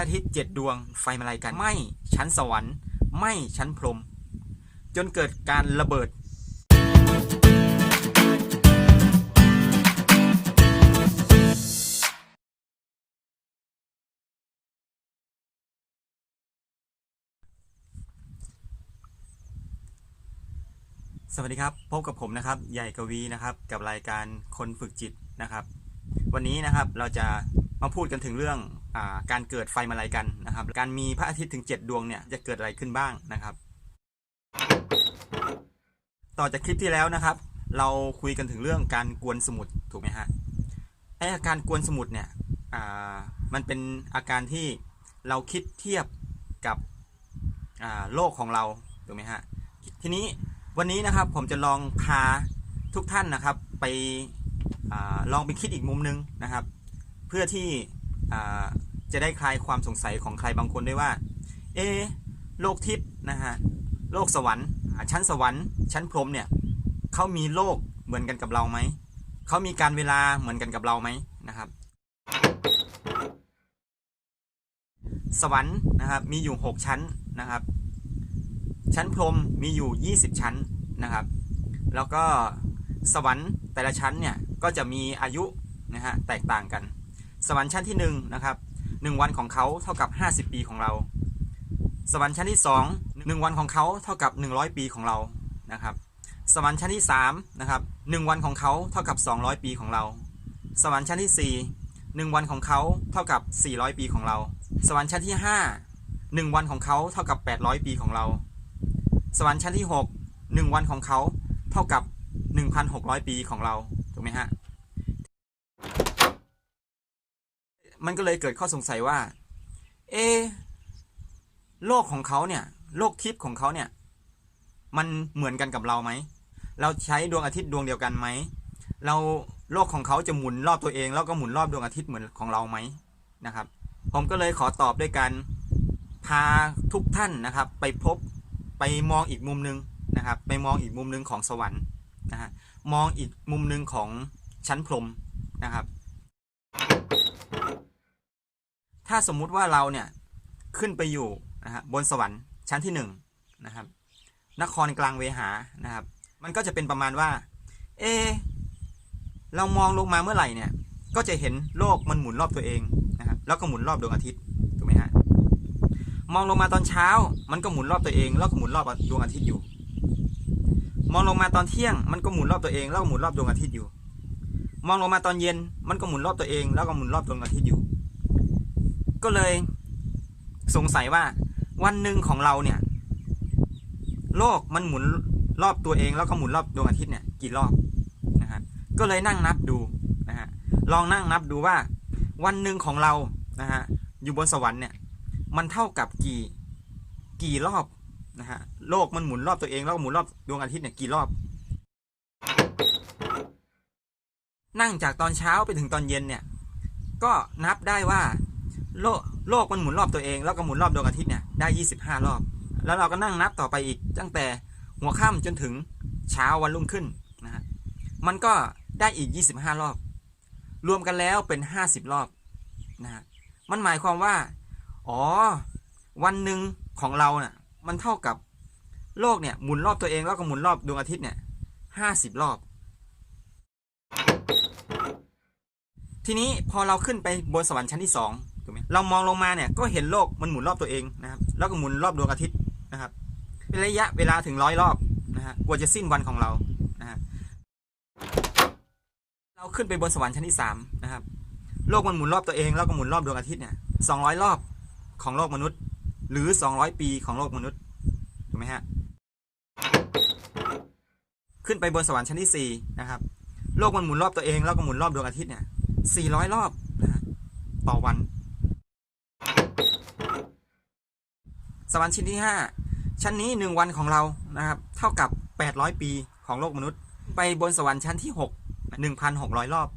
อาทิตย์เจ็ดดวงไฟมาลายกันไม่ชั้นสวรรค์ไม่ชั้นพรม จนเกิดการระเบิดสวัสดีครับ พบกับผมนะครับ ใหญ่กวีนะครับ กับรายการคนฝึกจิตนะครับ วันนี้นะครับเราจะมาพูดกันถึงเรื่องอาการเกิดไฟมาลายกันนะครับ การมีพระอาทิตย์ถึง 7 ดวงเนี่ยจะเกิดอะไรขึ้นบ้างนะครับ ต่อจากคลิปที่แล้วนะครับ เราคุยกันถึงเรื่องการกวนสมุดถูกไหมฮะไออาการกวนสมุดเนี่ยมันเป็นอาการที่เราคิดเทียบกับโลกของเราถูกไหมฮะทีนี้วันนี้นะครับผมจะลองพาทุกท่านนะครับไป ลองไปคิดอีกมุมนึงนะครับ เพื่อที่จะได้คลายความสงสัยของใครบางคนด้วยว่า เอะโลกทิพย์นะฮะโลกสวรรค์ ชั้นสวรรค์ ชั้นพรหมเนี่ยเขามีโลกเหมือนกันกับเราไหมเขามีการเวลาเหมือนกันกับเราไหมนะครับ สวรรค์นะครับมีอยู่ 6 ชั้นนะครับ ชั้นพรหมมีอยู่ 20 ชั้นนะครับ แล้วก็สวรรค์แต่ละชั้นเนี่ย ก็จะมีอายุนะฮะแตกต่างกัน สวรรค์ชั้นที่1นะครับ1วันของเขาเท่ากับ 50 ปีของเรา สวรรค์ชั้นที่ 2 1 วันของเขาเท่ากับ 100 ปีของเรานะครับ สวรรค์ชั้นที่3นะครับ1วันของเขาเท่ากับ 200 ปีของเรา สวรรค์ชั้นที่ 4 1 วันของเขาเท่ากับ 400 ปีของเรา สวรรค์ชั้นที่ 5 1 วันของเขาเท่ากับ 800 ปีของเรา สวรรค์ชั้นที่ 6 1 วันของเขาเท่ากับ 1,600 ปีของเรา ถูกไหมฮะ มันก็เลยเกิดข้อสงสัยว่า เอะโลกของเขาเนี่ย โลกทิพย์ของเขาเนี่ย มันเหมือนกันกับเราไหม เราใช้ดวงอาทิตย์ดวงเดียวกันไหม เราโลกของเขาจะหมุนรอบตัวเอง แล้วก็หมุนรอบดวงอาทิตย์เหมือนของเราไหมนะครับ ผมก็เลยขอตอบด้วยกันพาทุกท่านนะครับ ไปพบไปมองอีกมุมหนึงนะครับ ไปมองอีกมุมหนึงของสวรรค์นะฮะ มองอีกมุมหนึ่งของชั้นพรมนะครับ ถ้าสมมุติว่าเราเนี่ยขึ้นไปอยู่นะฮะบนสวรรค์ชั้นที่หนึ่งนะครับ นครกลางเวหานะครับ มันก็จะเป็นประมาณว่า เอ เรามองลงมาเมื่อไหร่เนี่ย ก็จะเห็นโลกมันหมุนรอบตัวเองนะครับ แล้วก็หมุนรอบดวงอาทิตย์ถูกไหมฮะมองลงมาตอนเช้า มันก็หมุนรอบตัวเอง แล้วก็หมุนรอบดวงอาทิตย์อยู่ มองลงมาตอนเที่ยงมันก็หมุนรอบตัวเองแล้วก็หมุนรอบดวงอาทิตย์อยู่ มองลงมาตอนเย็นมันก็หมุนรอบตัวเอง แล้วก็หมุนรอบดวงอาทิตย์อยู่ ก็เลยสงสัยว่าวันหนึ่งของเราเนี่ย โลกมันหมุนรอบตัวเองแล้วก็หมุนรอบดวงอาทิตย์เนี่ยกี่รอบนะฮะก็เลยนั่งนับดูนะฮะลองนั่งนับดูว่า วันหนึ่งของเรานะฮะอยู่บนสวรรค์เนี่ยมันเท่ากับกี่กี่รอบนะฮะ โลกมันหมุนรอบตัวเองแล้วก็หมุนรอบดวงอาทิตย์เนี่ยกี่รอบ นั่งจากตอนเช้าไปถึงตอนเย็นเนี่ย ก็นับได้ว่าโลกโลกมันหมุนรอบตัวเองแล้วก็หมุนรอบดวงอาทิตย์เนี่ยได้ 25 รอบ แล้วเราก็นั่งนับต่อไปอีกตั้งแต่หัวค่ำจนถึงเช้าวันรุ่งขึ้นนะฮะมันก็ได้อีก 25 รอบ รวมกันแล้วเป็น 50 รอบนะฮะมันหมายความว่า อ๋อ วันหนึ่งของเราเนี่ยมันเท่ากับ โลกเนี่ยหมุนรอบตัวเองแล้วก็หมุนรอบดวงอาทิตย์เนี่ยห้าสิบรอบ ทีนี้พอเราขึ้นไปบนสวรรค์ชั้นที่สองถูกไหมเรามองลงมาเนี่ยก็เห็นโลกมันหมุนรอบตัวเองนะครับแล้วก็หมุนรอบดวงอาทิตย์นะครับเป็นระยะเวลาถึงร้อยรอบนะฮะกว่าจะสิ้นวันของเรานะฮะเราขึ้นไปบนสวรรค์ชั้นที่สามนะครับโลกมันหมุนรอบตัวเองแล้วก็หมุนรอบดวงอาทิตย์เนี่ยสองร้อยรอบของโลกมนุษย์ หรือสองร้อยปีของโลกมนุษย์ถูกไหมฮะ ขึ้นไปบนสวรรค์ชั้นที่สี่นะครับ โลกมันหมุนรอบตัวเอง แล้วก็หมุนรอบดวงอาทิตย์เนี่ยสี่ร้อบนะต่อวัน สวรรค์ชั้นที่ห้าชั้นนี้หนึ่งวันของเรานะครับ เท่ากับแปดร้อยปีของโลกมนุษย์ ไปบนสวรรค์ชั้นที่หกหนึ่งพันหกร้อบ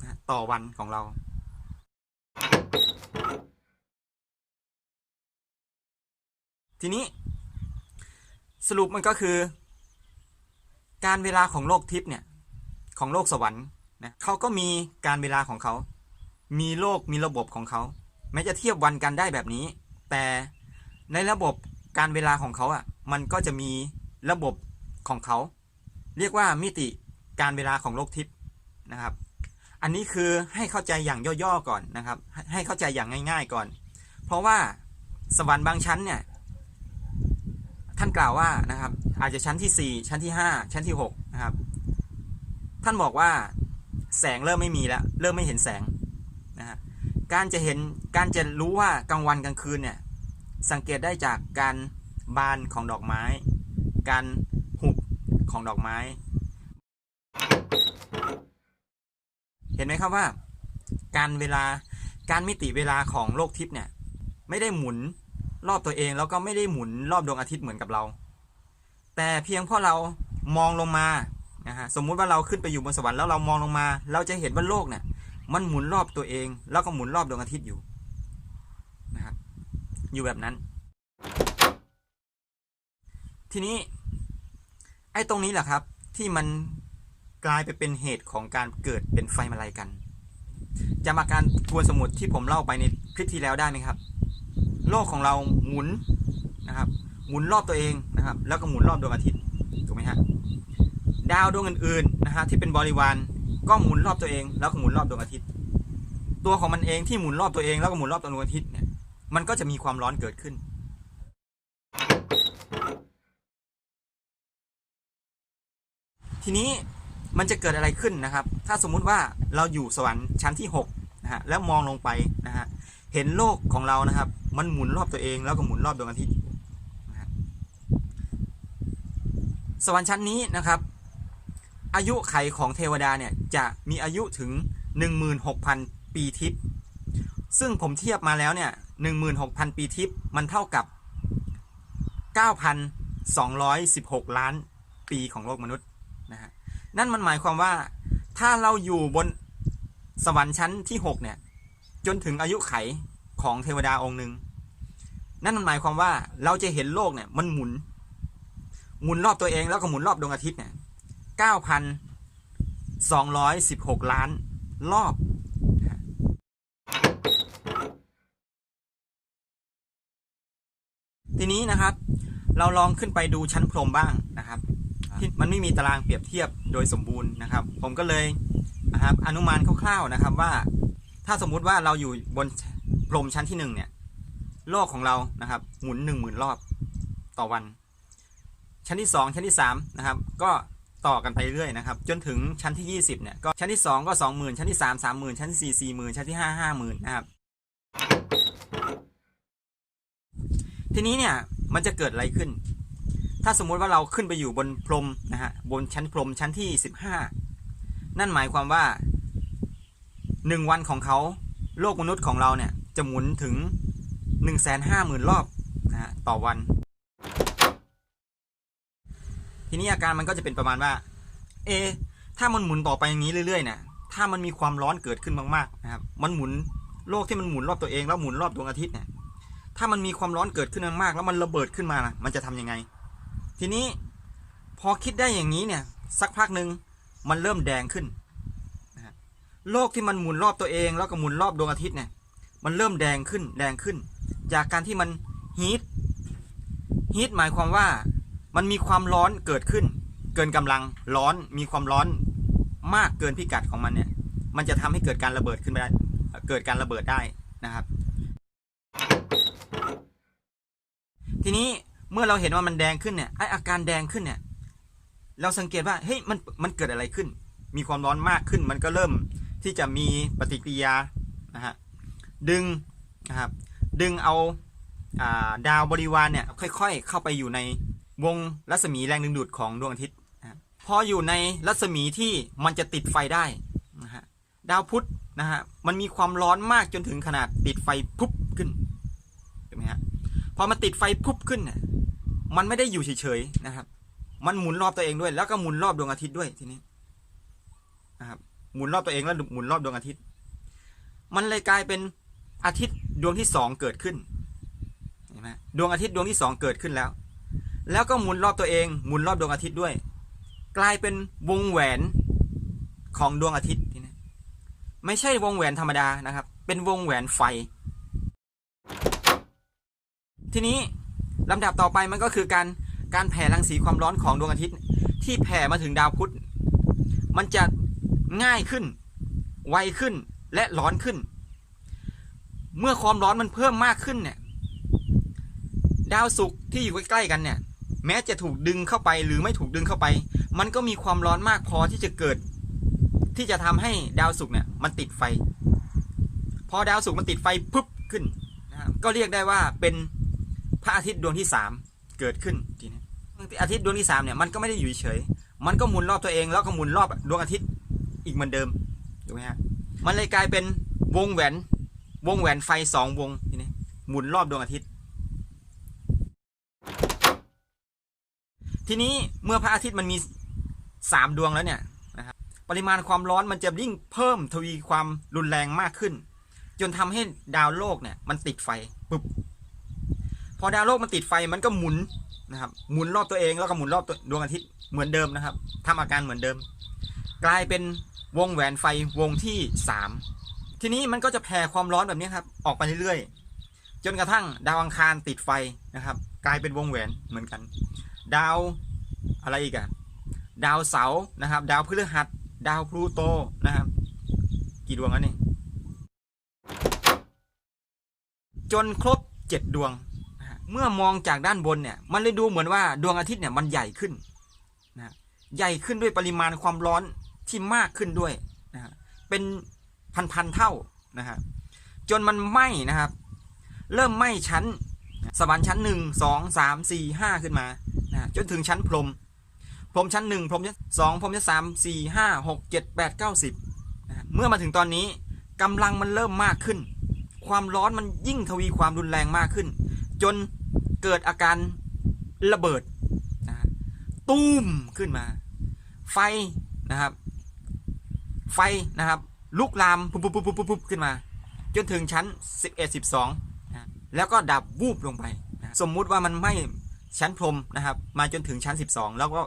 นะต่อวันของเราทีนี้ สรุปมันก็คือ การเวลาของโลกทิพย์เนี่ยของโลกสวรรค์นะเขาก็มีการเวลาของเขา มีโลกมีระบบของเขา แม้จะเทียบวันกันได้แบบนี้ แต่ในระบบการเวลาของเขาอะ มันก็จะมีระบบของเขา เรียกว่ามิติการเวลาของโลกทิพย์นะครับ อันนี้คือให้เข้าใจอย่างย่อๆก่อนนะครับ ให้ให้เข้าใจอย่างง่าย ๆก่อน เพราะว่าสวรรค์บางชั้นเนี่ย ท่านกล่าวว่านะครับ อาจจะชั้นที่ 4 ชั้นที่ 5 ชั้นที่6นะครับ ท่านบอกว่าแสงเริ่มไม่มีแล้ว เริ่มไม่เห็นแสงนะฮะการจะเห็นการจะรู้ว่ากลางวันกลางคืนเนี่ยสังเกตได้จากการบานของดอกไม้ การหุบของดอกไม้ เห็นไหมครับว่า การเวลาการมิติเวลาของโลกทิพย์เนี่ยไม่ได้หมุน รอบตัวเองแล้วก็ไม่ได้หมุนรอบดวงอาทิตย์เหมือนกับเรา แต่เพียงเพราะเรามองลงมานะฮะสมมุติว่าเราขึ้นไปอยู่บนสวรรค์แล้วเรามองลงมา เราจะเห็นว่าโลกเนี่ยมันหมุนรอบตัวเอง แล้วก็หมุนรอบดวงอาทิตย์อยู่นะครับอยู่แบบนั้น ทีนี้ไอ้ตรงนี้แหละครับ ที่มันกลายไปเป็นเหตุของการเกิดเป็นไฟมาลัยกันจำอาการทวนสมุดที่ผมเล่าไปในคลิปที่แล้วได้ไหมครับ โลกของเราหมุนนะครับ หมุนรอบตัวเองนะครับ แล้วก็หมุนรอบดวงอาทิตย์ถูกไหมฮะดาวดวงอื่นๆนะฮะที่เป็นบริวารก็หมุนรอบตัวเอง แล้วก็หมุนรอบดวงอาทิตย์ ตัวของมันเองที่หมุนรอบตัวเองแล้วก็หมุนรอบดวงอาทิตย์เนี่ยมันก็จะมีความร้อนเกิดขึ้นทีนี้มันจะเกิดอะไรขึ้นนะครับ ถ้าสมมุติว่าเราอยู่สวรรค์ชั้นที่6นะฮะแล้วมองลงไปนะฮะ เห็นโลกของเรานะครับ มันหมุนรอบตัวเองแล้วก็หมุนรอบดวงอาทิตย์สวรรค์ชั้นนี้นะครับ อายุไขของเทวดาเนี่ยจะมีอายุถึง 16,000 ปีทิพย์ซึ่งผมเทียบมาแล้วเนี่ย16,000 ปีทิพย์มันเท่ากับ 9,216 ล้านปีของโลกมนุษย์นะฮะนั่นมันหมายความว่าถ้าเราอยู่บนสวรรค์ชั้นที่ 6 เนี่ย จนถึงอายุไขของเทวดาองค์หนึ่งนั่นมันหมายความว่าเราจะเห็นโลกเนี่ยมันหมุน หมุนรอบตัวเองแล้วก็หมุนรอบดวงอาทิตย์เนี่ยเก้าพันสองร้อยสิบหกล้านรอบทีนี้นะครับ เราลองขึ้นไปดูชั้นพรมบ้างนะครับ ที่มันไม่มีตารางเปรียบเทียบโดยสมบูรณ์นะครับ ผมก็เลยนะครับอนุมานคร่าวๆนะครับว่า ถ้าสมมุติว่าเราอยู่บนพรมชั้นที่หนึ่งเนี่ย โลกของเรานะครับ หมุนหนึ่งหมื่นรอบต่อวัน ชั้นที่สองชั้นที่สามนะครับ ก็ต่อกันไปเรื่อยนะครับ จนถึงชั้นที่ยี่สิบเนี่ยก็ชั้นที่สองก็สองหมื่นชั้นที่สามสามหมื่นชั้นที่สี่สี่หมื่นชั้นที่ห้าห้าหมื่นนะครับ ทีนี้เนี่ยมันจะเกิดอะไรขึ้น ถ้าสมมุติว่าเราขึ้นไปอยู่บนพรมนะฮะบนชั้นพรมชั้นที่สิบห้านั่นหมายความว่า หนึ่งวันของเขาโลกมนุษย์ของเราเนี่ยจะหมุนถึงหนึ่งแสนห้าหมื่นรอบนะฮะต่อวัน ทีนี้อาการมันก็จะเป็นประมาณว่า เอ ถ้ามันหมุนต่อไปอย่างนี้เรื่อยๆเนี่ยถ้ามันมีความร้อนเกิดขึ้นมากๆนะครับมันหมุนโลกที่มันหมุนรอบตัวเองแล้วหมุนรอบดวงอาทิตย์เนี่ยถ้ามันมีความร้อนเกิดขึ้นมากๆแล้วมันระเบิดขึ้นมานะมันจะทำยังไง ทีนี้พอคิดได้อย่างนี้เนี่ยสักพักหนึ่งมันเริ่มแดงขึ้น โลกที่มันหมุนรอบตัวเองแล้วก็หมุนรอบดวงอาทิตย์เนี่ย มันเริ่มแดงขึ้นแดงขึ้น จากการที่มันฮีทฮีทหมายความว่ามันมีความร้อนเกิดขึ้น เกินกำลังร้อนมีความร้อนมากเกินพิกัดของมันเนี่ย มันจะทำให้เกิดการระเบิดขึ้นไปได้เกิดการระเบิดได้นะครับ ทีนี้เมื่อเราเห็นว่ามันแดงขึ้นเนี่ยไออาการแดงขึ้นเนี่ย เราสังเกตว่าเฮ้ยมันมันเกิดอะไรขึ้น มีความร้อนมากขึ้น มันก็เริ่ม ที่จะมีปฏิกิริยานะฮะดึงนะครับดึงเอาอาดาวบริวารเนี่ยค่อยๆ เข้าไปอยู่ในวงรัศมีแรงดึงดูดของดวงอาทิตย์นะพออยู่ในรัศมีที่มันจะติดไฟได้นะฮะดาวพุธนะฮะมันมีความร้อนมากจนถึงขนาดติดไฟปุ๊บขึ้นเห็นไหมฮะพอมันติดไฟปุ๊บขึ้นเนี่ยมันไม่ได้อยู่เฉยๆนะครับ มันหมุนรอบตัวเองด้วย แล้วก็หมุนรอบดวงอาทิตย์ด้วยทีนี้นะครับ หมุนรอบตัวเองแล้วหมุนรอบดวงอาทิตย์ มันเลยกลายเป็นอาทิตย์ดวงที่สองเกิดขึ้นเห็นไหมดวงอาทิตย์ดวงที่สองเกิดขึ้นแล้ว แล้วก็หมุนรอบตัวเอง หมุนรอบดวงอาทิตย์ด้วย กลายเป็นวงแหวนของดวงอาทิตย์ทีนี้ไม่ใช่วงแหวนธรรมดานะครับ เป็นวงแหวนไฟ ทีนี้ลำดับต่อไปมันก็คือการการแผ่รังสีความร้อนของดวงอาทิตย์ ที่แผ่มาถึงดาวพุธ มันจะ ง่ายขึ้น ไวขึ้นและร้อนขึ้น เมื่อความร้อนมันเพิ่มมากขึ้นเนี่ย ดาวศุกร์ที่อยู่ใกล้ๆกันเนี่ย แม้จะถูกดึงเข้าไปหรือไม่ถูกดึงเข้าไป มันก็มีความร้อนมากพอที่จะเกิด ที่จะทำให้ดาวศุกร์เนี่ยมันติดไฟ พอดาวศุกร์มันติดไฟปุ๊บขึ้นนะครับก็เรียกได้ว่าเป็นพระอาทิตย์ดวงที่สามเกิดขึ้นทีนี้อาทิตย์ดวงที่สามเนี่ยมันก็ไม่ได้อยู่เฉย มันก็หมุนรอบตัวเองแล้วก็หมุนรอบดวงอาทิตย์ อีกเหมือนเดิมถูกไหมฮะมันเลยกลายเป็นวงแหวน วงแหวนไฟสองวงทีนี้หมุนรอบดวงอาทิตย์ ทีนี้เมื่อพระอาทิตย์มันมีสามดวงแล้วเนี่ยนะครับปริมาณความร้อนมันจะยิ่งเพิ่มทวีความรุนแรงมากขึ้น จนทำให้ดาวโลกเนี่ยมันติดไฟปุ๊บพอดาวโลกมันติดไฟมันก็หมุนนะครับหมุนรอบตัวเองแล้วก็หมุนรอบดวงอาทิตย์เหมือนเดิมนะครับทำอาการเหมือนเดิม กลายเป็น วงแหวนไฟวงที่สามทีนี้มันก็จะแผ่ความร้อนแบบนี้ครับ ออกไปเรื่อยๆ จนกระทั่งดาวอังคารติดไฟนะครับ กลายเป็นวงแหวนเหมือนกัน ดาวอะไรอีกอะดาวเสาร์นะครับ ดาวพฤหัส ดาวพลูโตนะครับ กี่ดวงแล้วนี่จนครบเจ็ดดวง เมื่อมองจากด้านบนเนี่ย มันเลยดูเหมือนว่าดวงอาทิตย์เนี่ยมันใหญ่ขึ้นนะใหญ่ขึ้นด้วยปริมาณความร้อน ที่มากขึ้นด้วยนะฮะเป็นพันๆเท่านะฮะจนมันไหม้นะครับ เริ่มไหม้ชั้นสวรรค์ชั้นหนึ่งสองสามสี่ห้าขึ้นมานะจนถึงชั้นพรมพรมชั้นหนึ่งพรมชั้นสองพรมชั้นสามสี่ห้าหกเจ็ดแปดเก้าสิบเมื่อมาถึงตอนนี้กำลังมันเริ่มมากขึ้น ความร้อนมันยิ่งทวีความรุนแรงมากขึ้น จนเกิดอาการระเบิดนะตุ้มขึ้นมา ไฟนะครับ ไฟนะครับ ลุกลามปุ๊บปุ๊บปุ๊บปุ๊บปุ๊บขึ้นมา จนถึงชั้น 11 12นะแล้วก็ดับวูบลงไปนะสมมุติว่ามันไหม้ชั้นพรมนะครับ มาจนถึงชั้น 12 แล้วก็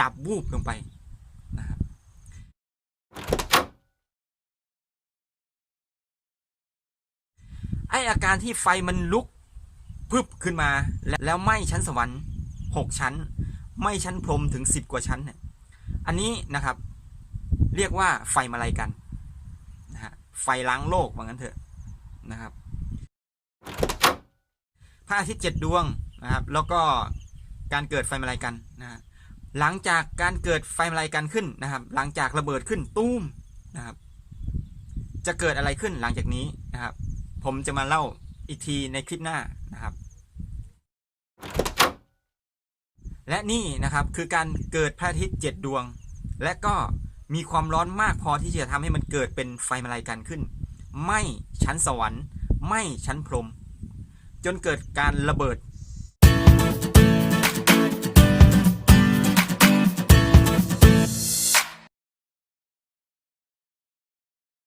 ดับวูบลงไปนะครับไออาการที่ไฟมันลุกพึบขึ้นมา แล้วแล้วไหม้ชั้นสวรรค์ 6 ชั้นไหม้ชั้นพรมถึง 10 กว่าชั้นเนี่ยอันนี้นะครับ เรียกว่าไฟมาลัยกันนะฮะไฟล้างโลกว่างั้นเถอะนะครับพระอาทิตย์เจ็ดดวงนะครับ แล้วก็การเกิดไฟมาลัยกันนะฮะหลังจากการเกิดไฟมาลัยกันขึ้นนะครับ หลังจากระเบิดขึ้นตุ้มนะครับ จะเกิดอะไรขึ้นหลังจากนี้นะครับ ผมจะมาเล่าอีกทีในคลิปหน้านะครับ และนี่นะครับคือการเกิดพระอาทิตย์เจ็ดดวง และก็ มีความร้อนมากพอที่จะทำให้มันเกิดเป็นไฟมาลายกันขึ้นไหม่ชั้นสวรรค์ไหม่ชั้นพรม จนเกิดการระเบิด